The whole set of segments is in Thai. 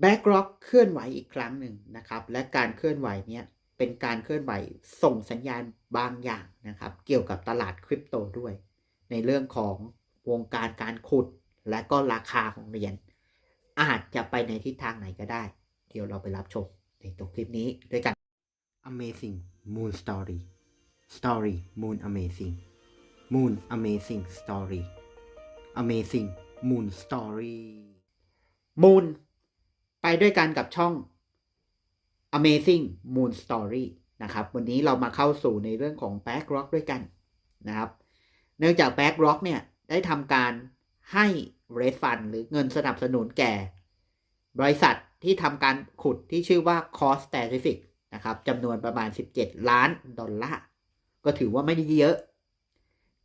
แบ็กร็อกเคลื่อนไหวอีกครั้งหนึ่งนะครับ และการเคลื่อนไหวเนี้ยเป็นการเคลื่อนไหวส่งสัญญาณบางอย่างนะครับ เกี่ยวกับตลาดคริปโตด้วย ในเรื่องของวงการการขุดและก็ราคาของเหรียญอาจจะไปในทิศทางไหนก็ได้ เดี๋ยวเราไปรับชมในตัวคลิปนี้ด้วยกัน Amazing Moon Story Story Moon Amazing Moon Amazing Story Amazing Moon Story Moon ไป ด้วยกันกับช่อง Amazing Moon Story นะครับ วันนี้เรามาเข้าสู่ในเรื่องของ Back Rock ด้วยกันนะครับ เนื่องจาก Back Rock เนี่ย ได้ทำการให้เรฟันหรือเงินสนับสนุนแก่ บริษัทที่ทำการขุดที่ชื่อว่า Cost Pacific นะครับจำนวนประมาณ 17 ล้านดอลลาร์ ก็ถือว่าไม่ได้เยอะ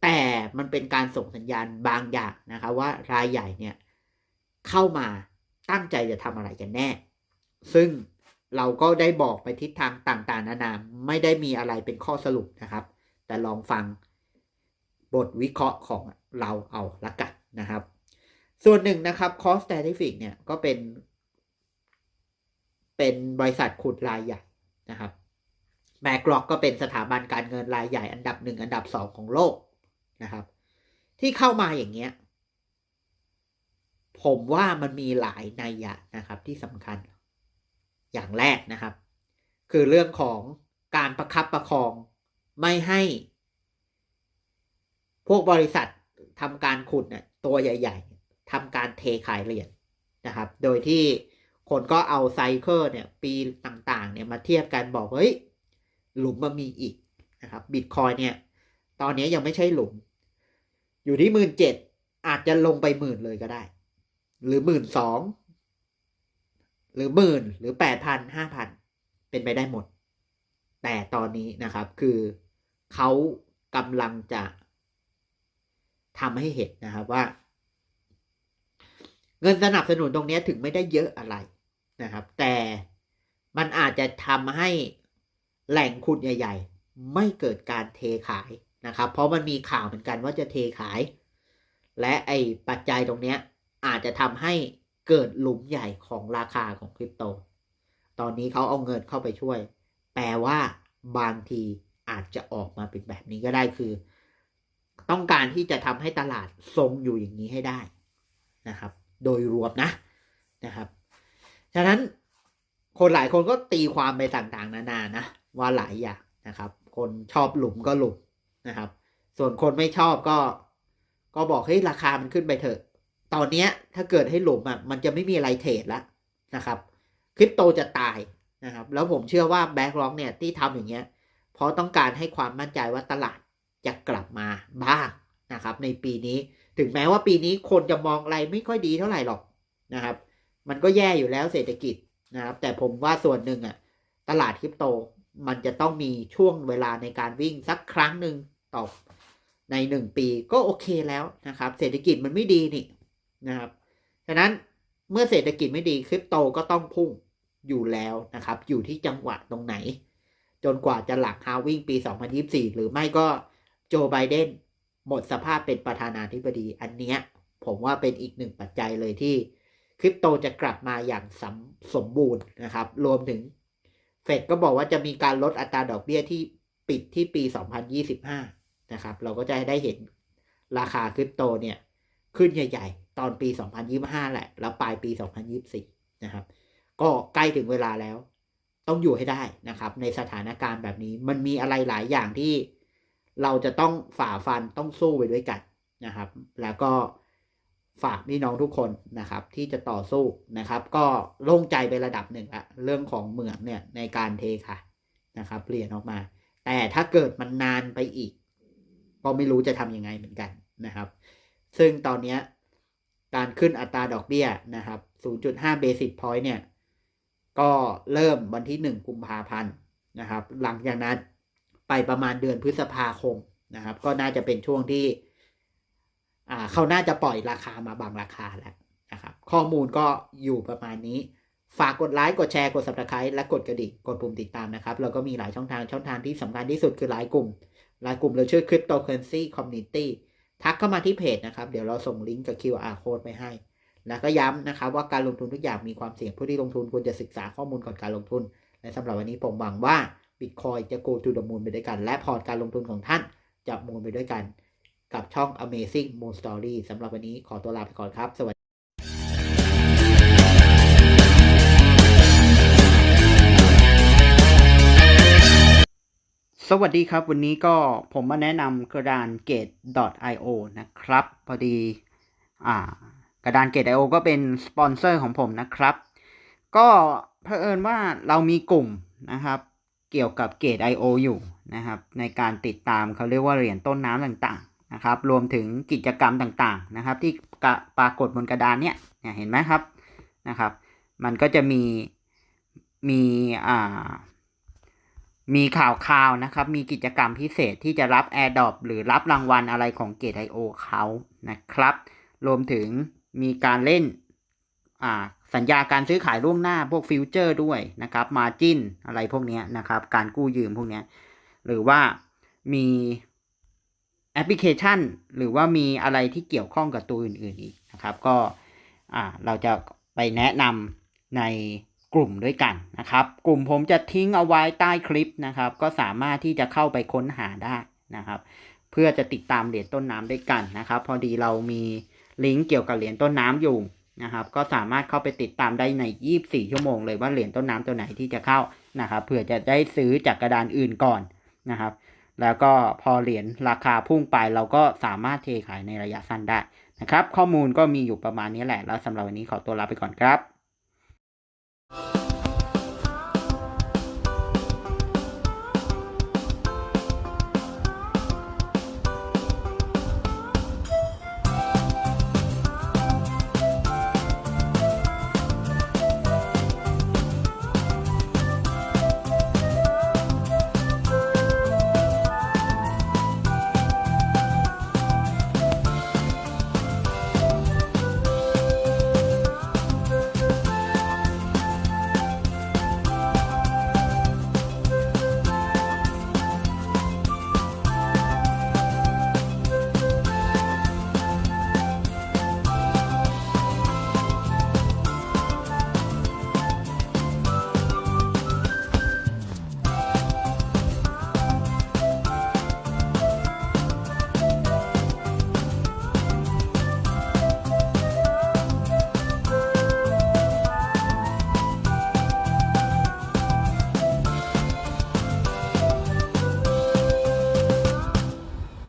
แต่มันเป็นการส่งสัญญาณบางอย่างนะครับว่ารายใหญ่เนี่ยเข้ามา ตั้งใจจะทำอะไรกันแน่ ซึ่งเราก็ได้บอกไปทิศทางต่างๆ นานาไม่ได้มีอะไรเป็นข้อสรุปนะครับ แต่ลองฟังบทวิเคราะห์ของเราเอาละกันนะครับ ส่วนหนึ่งนะครับ Cost Scientific เนี่ยก็เป็น เป็นบริษัทขุดรายใหญ่นะครับแมกล็อกก็เป็นสถาบันการเงินรายใหญ่อันดับหนึ่งอันดับสองของโลกนะครับ ที่เข้ามาอย่างเงี้ย ผมว่ามันมีหลายนัยยะนะครับที่สำคัญ อย่างแรกนะครับ คือเรื่องของการประคับประคองไม่ให้ พวกบริษัททำการขุดเนี่ยตัวใหญ่ ๆทำการเทขายเหรียญนะครับ โดยที่คนก็เอาไซเคิลเนี่ย ปีต่างๆ เนี่ยมาเทียบกันบอกเฮ้ยหลุมมันมีอีกนะครับบิตคอยเนี่ย ตอนนี้ยังไม่ใช่หลุม อยู่ที่หมื่นเจ็ดอาจจะลงไปหมื่นเลยก็ได้ หรือหมื่นสองหรือหมื่นหรือแปดพันห้าพันเป็นไปได้หมด แต่ตอนนี้นะครับคือเขากำลังจะทำให้เห็นนะครับว่า เงินสนับสนุนตรงนี้ถึงไม่ได้เยอะอะไรนะครับ แต่มันอาจจะทำให้แหล่งขุดใหญ่ ๆ ไม่เกิดการเทขายนะครับ เพราะมันมีข่าวเหมือนกันว่าจะเทขาย และไอ้ปัจจัยตรงนี้ อาจจะทำให้เกิดหลุมใหญ่ของราคาของคริปโต ตอนนี้เขาเอาเงินเข้าไปช่วย แปลว่าบางทีอาจจะออกมาเป็นแบบนี้ก็ได้คือ ต้องการที่จะทำให้ตลาดทรงอยู่อย่างนี้ให้ได้นะครับ โดยรวมนะนะครับ ฉะนั้นคนหลายคนก็ตีความไปต่างๆ นานานะว่าหลายอย่างนะครับ คนชอบหลุมก็หลุมนะครับ ส่วนคนไม่ชอบก็ ก็บอกเฮ้ยราคามันขึ้นไปเถอะ ตอนนี้ถ้าเกิดให้หลุมอะมันจะไม่มีอะไรเทรดแล้วนะครับคริปโตจะตายนะครับแล้วผมเชื่อว่าแบ็กล็อกเนี่ยที่ทำอย่างเงี้ยเพราะต้องการให้ความมั่นใจว่าตลาดจะกลับมาบ้างนะครับในปีนี้ถึงแม้ว่าปีนี้คนจะมองอะไรไม่ค่อยดีเท่าไหร่หรอกนะครับ มันก็แย่อยู่แล้วเศรษฐกิจนะครับแต่ผมว่าส่วนหนึ่งอะตลาดคริปโตมันจะต้องมีช่วงเวลาในการวิ่งสักครั้งหนึ่งต่อในหนึ่งปีก็โอเคแล้วนะครับ เศรษฐกิจมันไม่ดีนี่ นะครับฉะนั้นเมื่อเศรษฐกิจไม่ดีคริปโตก็ต้องพุ่งอยู่แล้วนะครับ อยู่ที่จังหวะตรงไหน จนกว่าจะหลักฮาวิ่งปี 2024 หรือไม่ก็โจไบเดนหมดสภาพเป็นประธานาธิบดี อันเนี้ยผมว่าเป็นอีกหนึ่งปัจจัยเลยที่คริปโตจะกลับมาอย่างสมสมบูรณ์นะครับ รวมถึงเฟดก็บอกว่าจะมีการลดอัตราดอกเบี้ยที่ปิดที่ปี 2025 นะครับ เราก็จะได้เห็นราคาคริปโตเนี่ย ขึ้นใหญ่ ๆ ตอนปี 2025 แหละ แล้วปลายปี 2024 นะครับ ก็ใกล้ถึงเวลาแล้ว ต้องอยู่ให้ได้นะครับ ในสถานการณ์แบบนี้ มันมีอะไรหลายอย่างที่เราจะต้องฝ่าฟันต้องสู้ไปด้วยกันนะครับ แล้วก็ฝากพี่น้องทุกคนนะครับ ที่จะต่อสู้นะครับ ก็โล่งใจไประดับหนึ่งละเรื่องของเหมืองเนี่ยในการเทค่ะนะครับเปลี่ยนออกมา แต่ถ้าเกิดมันนานไปอีก ก็ไม่รู้จะทำยังไงเหมือนกันนะครับ ซึ่งตอนนี้ การขึ้นอัตราดอกเบี้ยนะครับ 0.5 basic point เนี่ย ก็เริ่มวันที่ 1 กุมภาพันธ์นะครับ หลังจากนั้นไปประมาณเดือนพฤษภาคมนะครับ ก็น่าจะเป็นช่วงที่เขาน่าจะปล่อยราคามาบางราคาแล้วนะครับ ข้อมูลก็อยู่ประมาณนี้ ฝากกดไลค์ กดแชร์ กด subscribe และกดกระดิ่ง กดปุ่มติดตามนะครับแล้วก็มีหลายช่องทาง ช่องทางที่สำคัญที่สุดคือไลน์กลุ่มไลน์กลุ่มเราชื่อ Cryptocurrency Community ทักเข้ามาที่เพจนะครับ เดี๋ยวเราส่งลิงก์กับ QR code ไปให้ แล้วก็ย้ำนะครับ ว่าการลงทุนทุกอย่างมีความเสี่ยงผู้ที่ลงทุนควรจะศึกษาข้อมูลก่อนการลงทุน และสำหรับวันนี้ผมหวังว่า Bitcoin จะ go to the moon ไปด้วยกัน และพอร์ตการลงทุนของท่านจะมูลไปด้วยกัน กับช่อง Amazing Moon Story สำหรับวันนี้ขอตัวลาไปก่อนครับสวัสดี สวัสดีครับ วันนี้ก็ผมมาแนะนำกระดาน Gate.io นะครับ พอดีอ่ากระดาน Gate.io ก็เป็นสปอนเซอร์ของผมนะครับ ก็เผอิญว่าเรามีกลุ่มนะครับ เกี่ยวกับ Gate.io อยู่นะครับ ในการติดตามเขาเรียกว่าเหรียญต้นน้ำต่างๆนะครับ รวมถึงกิจกรรมต่างๆนะครับ ที่ปรากฏบนกระดานเนี่ยเนี่ยเห็นไหมครับนะครับ มันก็จะมีมีอ่า มีข่าวข่าวนะครับ มีกิจกรรมพิเศษที่จะรับ AirDrop หรือรับรางวัลอะไรของ Gate.io เขานะครับ รวมถึงมีการเล่นสัญญาการซื้อขายล่วงหน้าพวกฟิวเจอร์ด้วยนะครับมาจินอะไรพวกนี้นะครับ การกู้ยืมพวกนี้หรือว่ามีแอปพลิเคชัน หรือว่ามีอะไรที่เกี่ยวข้องกับตัวอื่นๆอีกนะครับ ก็เราจะไปแนะนำใน กลุ่มด้วยกันนะครับ กลุ่มผมจะทิ้งเอาไว้ใต้คลิปนะครับ ก็สามารถที่จะเข้าไปค้นหาได้นะครับ เพื่อจะติดตามเหรียญต้นน้ำด้วยกันนะครับ พอดีเรามีลิงก์เกี่ยวกับเหรียญต้นน้ำอยู่นะครับ ก็สามารถเข้าไปติดตามได้ใน 24 ชั่วโมงเลยว่าเหรียญต้นน้ำตัวไหนที่จะเข้านะครับเผื่อจะได้ซื้อจากกระดานอื่นก่อนนะครับ แล้วก็พอเหรียญราคาพุ่งไปเราก็สามารถเทขายในระยะสั้นได้นะครับ ข้อมูลก็มีอยู่ประมาณนี้แหละแล้วสำหรับวันนี้ขอตัวลาไปก่อนครับ